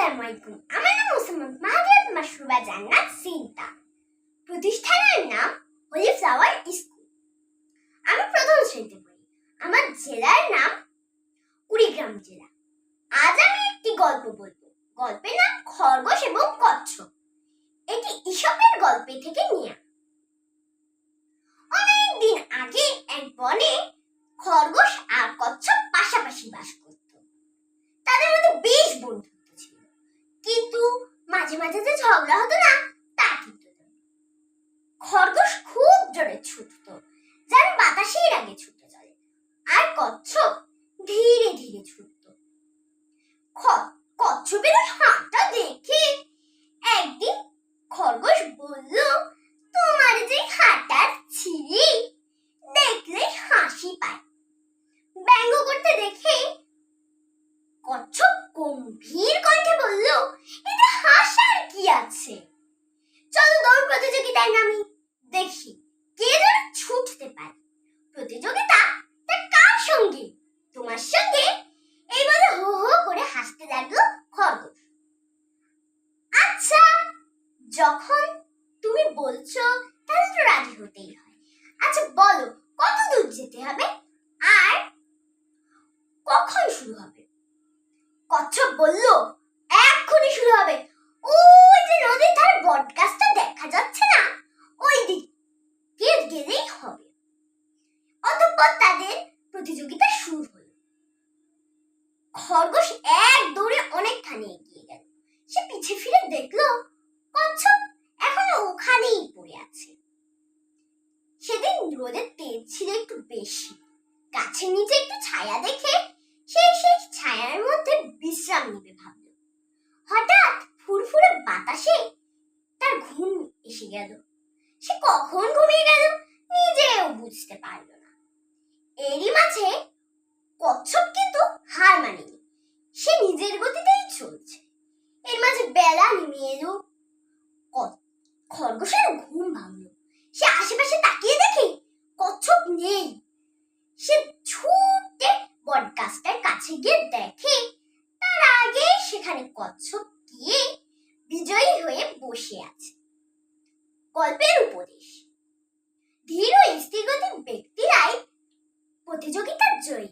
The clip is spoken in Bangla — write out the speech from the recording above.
আমার নাম জান্নাত প্রতিষ্ঠানের নাম হোলি ফ্লাওয়ার স্কুল আমি প্রথম শ্রেণীতে পড়ি। আমার জেলার নাম কুড়িগ্রাম জেলা। আজ আমি একটি গল্প বলব। গল্পের নাম খরগোশ এবং কচ্ছপ। এটি ঈশপের গল্পে থেকে নেওয়া অনেক দিন আগে এক বনে খরগোশ আর কচ্ছপ পাশাপাশি বাস করত কিন্তু মাঝে মাঝে যে ঝগড়া হতো না, তা কিন্তু খরগোশ খুব জোরে ছুটত, যেন বাতাসের আগে ছুটে চলে, আর কচ্ছপ ধীরে ধীরে ছুটত। কচ্ছপের হাতটা দেখে একদিন খরগোশ বলল, তোমার যে হাঁটার ছিঁড়ি দেখলে হাসি পায় ব্যঙ্গ করতে দেখে কচ্ছপ গম্ভীর কণ্ঠে বলল এটা হাসার কি আছে চলো দৌড় প্রতিযোগিতায় নামি দেখি কে যেন ছুটতে পারে প্রতিযোগিতা তা কার সঙ্গে তোমার সঙ্গে এই বলে হো হো করে হাসতে লাগল খরগোশ আচ্ছা যখন তুমি বলছো, তাহলে তো রাজি হতেই হয়। আচ্ছা বলো, কত দূর যেতে হবে? আর কখন শুরু হবে? কচ্ছপ বলল, এক্ষুনি শুরু হবে। ওই যে নদীর ধারে বট গাছটা দেখা যাচ্ছে না, ওই দিক দিয়ে গেলেই হবে। অতঃপর তাদের প্রতিযোগিতা শুরু হলো। খরগোশ এক দৌড়ে অনেকখানি এগিয়ে গেল। সে পিছে ফিরে দেখল কচ্ছপ এখনও ওখানেই পড়ে আছে সেদিন রোদের তেজ ছিল একটু বেশি। গাছের নিচে একটু ছায়া দেখে সে সেই ছায়ার মধ্যে বিশ্রাম নিবে ভাবল। হঠাৎ ফুরফুরে বাতাসে তার ঘুম এসে গেল। সে কখন ঘুমিয়ে গেল নিজেও বুঝতে পারল না। এরই মাঝে কচ্ছপ কিন্তু হার মানেনি। সে নিজের গতিতেই চলছে। এর মাঝে বেলা নেমে এলো। খরগোশের ঘুম ভাঙল। সে আশেপাশে তাকিয়ে নেই। সে ছুটে বটগাছটার কাছে গিয়ে দেখে, তার আগে সেখানে কচ্ছপ গিয়ে বিজয়ী হয়ে বসে আছে। গল্পের উপদেশ। ধীর স্থিরগতি ব্যক্তিরাই প্রতিযোগিতার জয়ী।